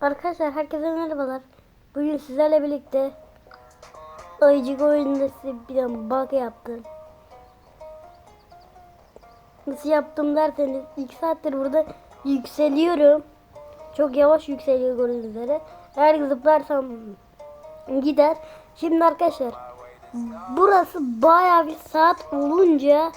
Arkadaşlar herkese merhabalar. Bugün sizlerle birlikte Ayıcık oyununda size bir tane bug yaptım. Nasıl yaptım derseniz 2 saattir burada yükseliyorum. Çok yavaş yükseliyor gördüğünüz üzere. Eğer zıplarsam gider. Şimdi arkadaşlar burası bayağı bir saat olunca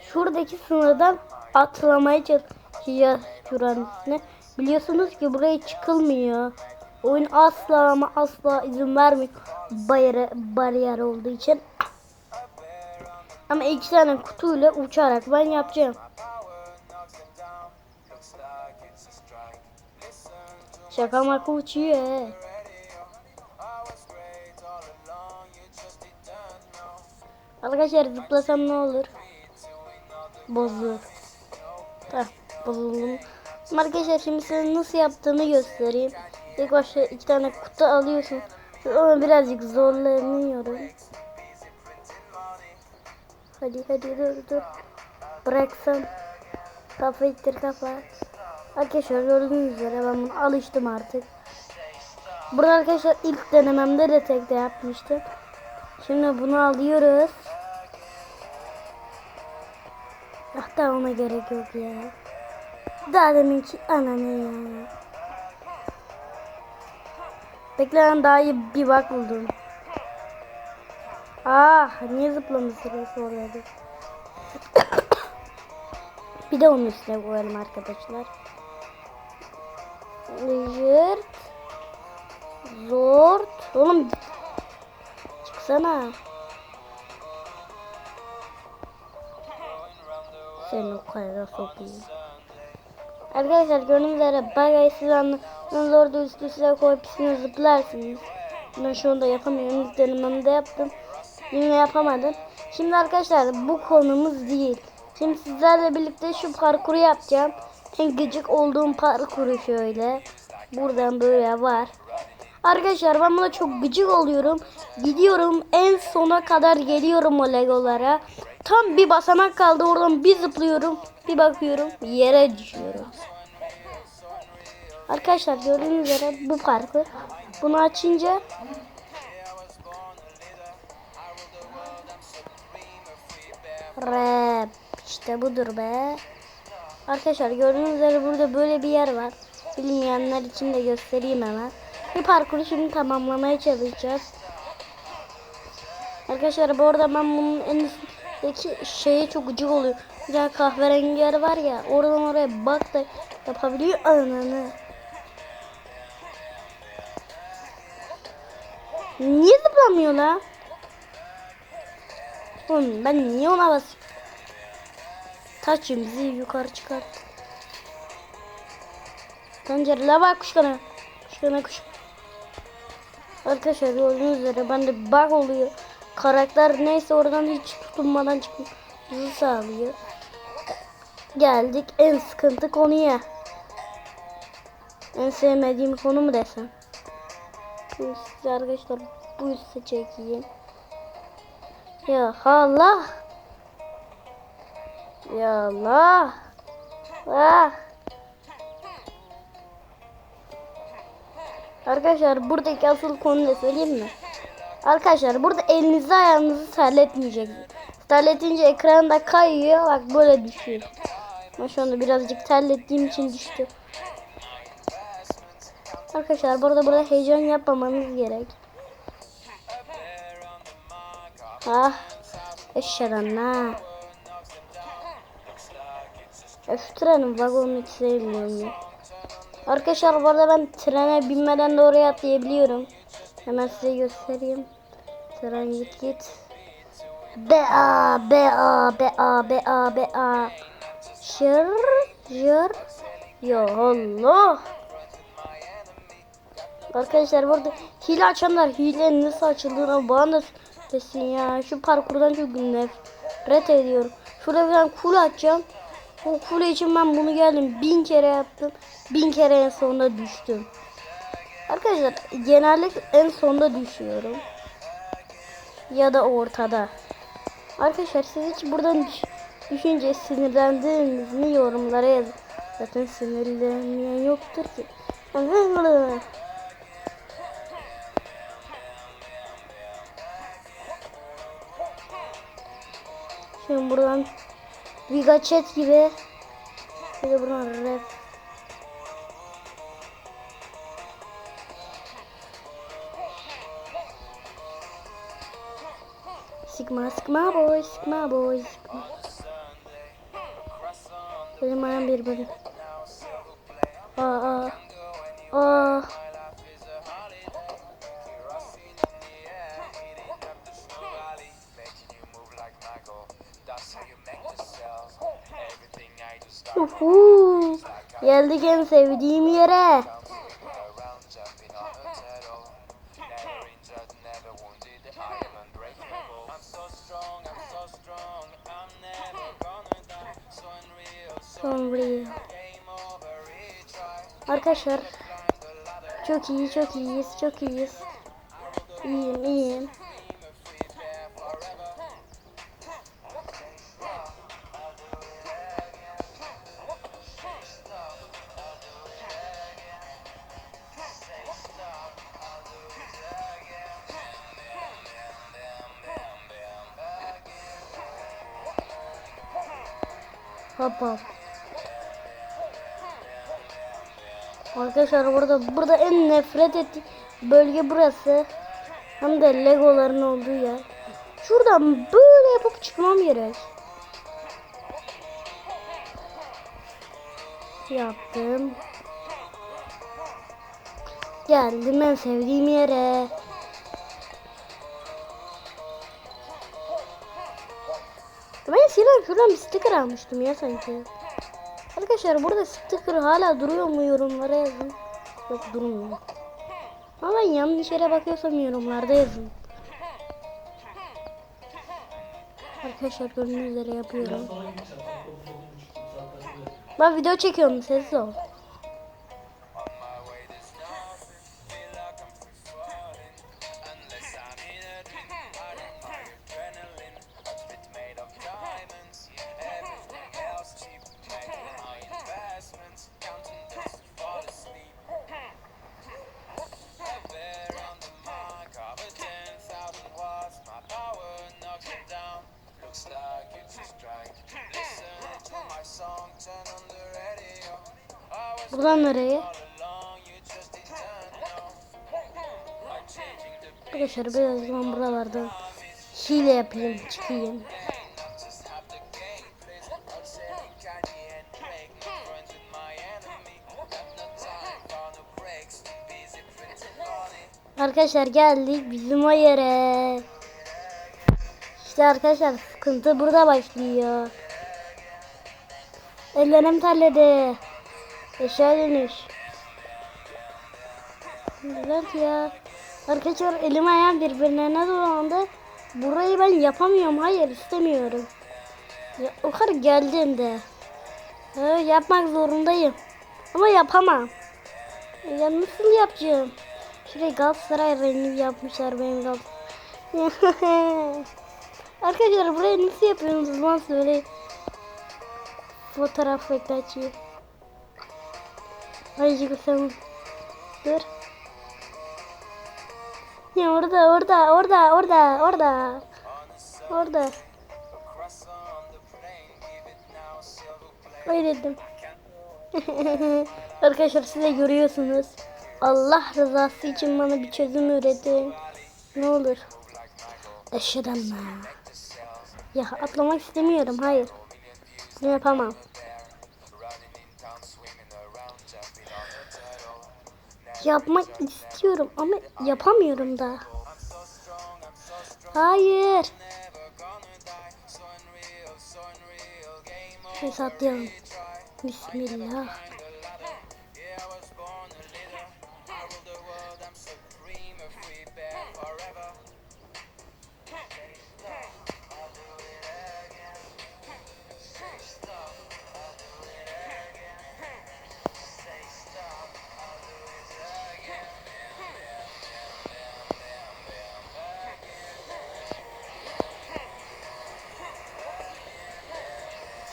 şuradaki sınırdan atlamaya çalışacağız şuranın üstüne. Biliyorsunuz ki buraya çıkılmıyor. Oyun asla ama asla izin vermiyor. Bariyer, bariyer olduğu için. Ama iki tane kutuyla uçarak ben yapacağım. Şaka maka uçuyor. Arkadaşlar zıplasam ne olur? Bozulur. Tamam bozuldum. Ama Arkadaşlar şimdi size nasıl yaptığımı göstereyim. İlk başta iki tane kutu alıyorsun. Onu birazcık zorlanıyorum. Hadi hadi dur dur. Bıraksam. Kafa ittir kafa. Arkadaşlar gördüğünüz üzere ben bunu alıştım artık. Burada arkadaşlar ilk denememde de tekte yapmıştım. Şimdi bunu alıyoruz. Hatta ona gerek yok ya. Daha deminki ananı ya. Bekle ben daha iyi bir bak buldum. Ah niye sırası oluyordu? bir de onun üstüne koyalım arkadaşlar. Zırt. Zort. Oğlum çıksana. Seni o kadar sokayım. Arkadaşlar gördüğünüz üzere bagayı siz anladınız orada üst üste koyup üstüne zıplarsınız. Ben şu anda yapamıyorum. İlk denememde yaptım. Yine yapamadım. Şimdi arkadaşlar bu konumuz değil. Şimdi sizlerle birlikte şu parkuru yapacağım. En gıcık olduğum parkuru şöyle. Buradan böyle var. Arkadaşlar ben buna çok gıcık oluyorum. Gidiyorum en sona kadar geliyorum o legolara. Tam bir basamak kaldı oradan bir zıplıyorum. Bir bakıyorum yere düşüyorum. Arkadaşlar gördüğünüz üzere bu parkur. Bunu açınca Rap işte budur be. Arkadaşlar gördüğünüz üzere burada böyle bir yer var. Bilmeyenler için de göstereyim hemen. Bir parkuru şimdi tamamlamaya çalışacağız. Arkadaşlar bu arada ben bunun en üstteki şeye çok gıcık oluyor. Bir tane kahverengi yer var ya oradan oraya bak da yapabiliyor ananı. Niye zıplamıyor la? Oğlum ben niye ona basıyorum? Taçım bizi yukarı çıkart. Pencerele bak kuşkana. Kuşkana kuş. Arkadaşlar gördüğünüz üzere bende bug oluyor. Karakter neyse oradan hiç tutunmadan çıkmamızı sağlıyor. Geldik en sıkıntı konuya. En sevmediğim konu mu desem? Üstü arkadaşlar bu üstü çekeyim. Ya Allah. Ya Allah. Ah. Arkadaşlar buradaki asıl konu ne söyleyeyim mi? Arkadaşlar burada elinizi ayağınızı terletmeyeceksiniz. Terletince ekranda kayıyor. Bak böyle düşüyor. Ama şu anda birazcık terlettiğim için düştü. Arkadaşlar burada burada heyecan yapmamanız gerek. Ah. Eşyadan ha. Öf trenin vagonunu hiç sevmiyorum ya. Arkadaşlar bu arada ben trene binmeden de oraya atlayabiliyorum. Hemen size göstereyim. Tren git git. B A B A B A B A B A. Şır şır. Ya Allah. Arkadaşlar burada hile açanlar hile nasıl açıldığını bana da desin ya. Şu parkurdan çok nefret ediyorum. Şurada bir tane kule açacağım. O kule için ben bunu geldim. Bin kere yaptım. Bin kere en sonunda düştüm. Arkadaşlar genellikle en sonda düşüyorum. Ya da ortada. Arkadaşlar siz hiç buradan düş düşünce sinirlendiniz mi yorumlara yazın. Zaten sinirlenmeyen yoktur ki. Şimdi buradan Viga Chat gibi bir de buradan rap Sigma Sigma boy Sigma boy Sigma Benim ayağım bir bölüm aa Aa Uhu. Geldik en sevdiğim yere. Son real. Arkadaşlar çok iyi çok iyiyiz çok iyiyiz. İyiyim iyiyim. Hop hop. Arkadaşlar burada burada en nefret ettiğim bölge burası. Hem de legoların olduğu yer. Şuradan böyle yapıp çıkmam gerek. Yaptım. Geldim en sevdiğim yere. Şuradan bir sticker almıştım ya sanki. Arkadaşlar burada sticker hala duruyor mu yorumlara yazın. Yok durmuyor. Ama ben yanlış yere bakıyorsam yorumlarda yazın. Arkadaşlar gördüğünüz üzere yapıyorum. Ben video çekiyorum sessiz ol. Buradan nereye? Arkadaşlar biraz zaman buralarda hile yapayım çıkayım. Arkadaşlar geldik bizim o yere. İşte arkadaşlar sıkıntı burada başlıyor. Ellerim terledi. Eşya dönüş. Evet ya. Arkadaşlar elim ayağım birbirine dolandı. Burayı ben yapamıyorum. Hayır istemiyorum. Ya, o kadar geldiğinde. Evet, yapmak zorundayım. Ama yapamam. Ya nasıl yapacağım? Şuraya Galatasaray rengi yapmışlar benim Galatasaray. Arkadaşlar burayı nasıl yapıyorsunuz lan söyle. Fotoğraf açıyor. Dur. Ya orada orada orada orada orada. Orada. Öyle dedim. Arkadaşlar siz de görüyorsunuz. Allah rızası için bana bir çözüm üretin. Ne olur. Eşeden Ya atlamak istemiyorum. Hayır. Bunu yapamam. Yapmak istiyorum ama yapamıyorum da. Hayır. Neyse atlayalım. Bismillah.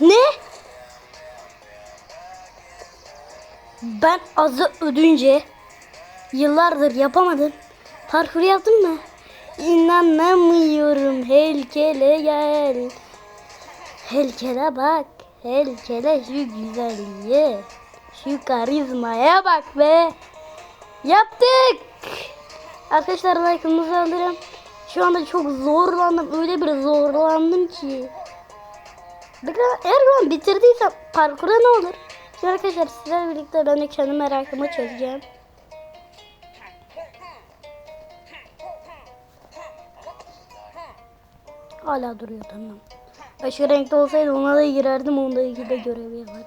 Ne? Ben azı ödünce yıllardır yapamadım. Parkur yaptın mı? İnanamıyorum heykele gel. Heykele bak. Heykele şu güzelliğe. Şu karizmaya bak be. Yaptık. Arkadaşlar like'ınızı alırım. Şu anda çok zorlandım. Öyle bir zorlandım ki. Eğer ben bitirdiysem parkura ne olur? Şimdi arkadaşlar sizlerle birlikte ben de kendi merakımı çözeceğim. Hala duruyor tamam. Başka renkte olsaydı ona da girerdim. Onda iki de görevi yapardım.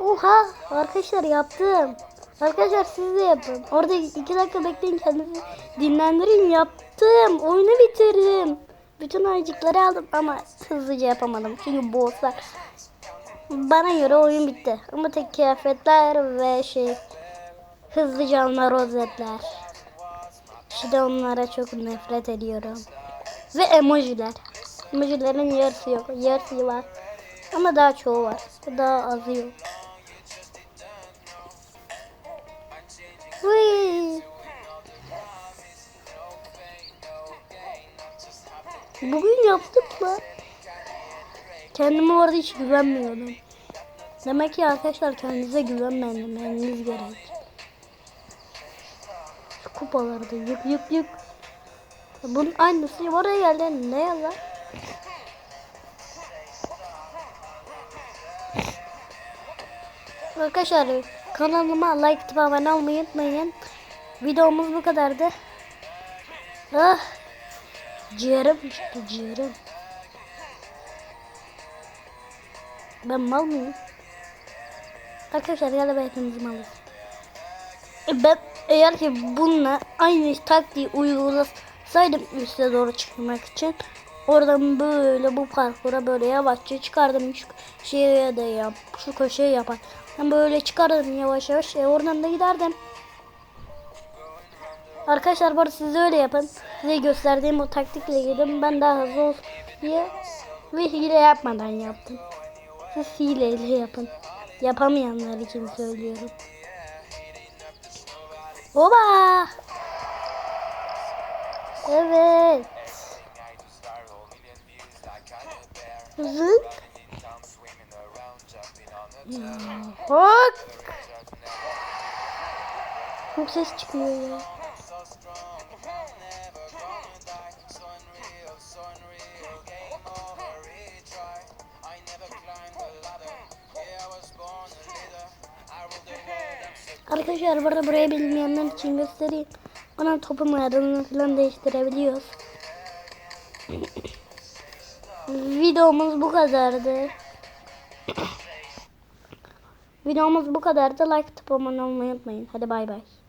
Oha arkadaşlar yaptım. Arkadaşlar siz de yapın. Orada iki dakika bekleyin kendinizi dinlendirin. Yaptım. Oyunu bitirdim. Bütün ayıcıkları aldım ama hızlıca yapamadım. Çünkü bosslar bana göre oyun bitti. Ama tek kıyafetler ve şey hızlıca alınan rozetler. İşte onlara çok nefret ediyorum. Ve emojiler. Emojilerin yarısı yok. Yarısı var. Ama daha çoğu var. Daha azı yok. Hıy. Bugün yaptık mı? Kendime orada hiç güvenmiyordum. Demek ki arkadaşlar kendinize güvenmeniz gerek. Şu kupaları da yık yık yık. Bunun aynısı oraya geldi. Ne yalan? Arkadaşlar kanalıma like atıp abone olmayı unutmayın. Videomuz bu kadardı. Ah, ciğerim çıktı ciğerim. Ben mal mıyım? Arkadaşlar galiba hepimiz malız. E ben eğer ki bununla aynı taktiği uygulasaydım üste doğru çıkmak için oradan böyle bu parkura böyle yavaşça çıkardım şu şeye de yap şu köşeye yapar. Ben böyle çıkardım yavaş yavaş e oradan da giderdim. Arkadaşlar bu arada siz öyle yapın. Size gösterdiğim o taktikle gidin. Ben daha hızlı olsun diye ve hile yapmadan yaptım. Siz hileyle yapın. Yapamayanlar için söylüyorum. Oba! Evet. Zık. Hop. Çok ses çıkıyor ya. Arkadaşlar burada burayı bilmeyenler için göstereyim. Ona topun ayarını falan değiştirebiliyoruz. Videomuz bu kadardı. Videomuz bu kadardı. Like abone olmayı unutmayın. Hadi bay bay.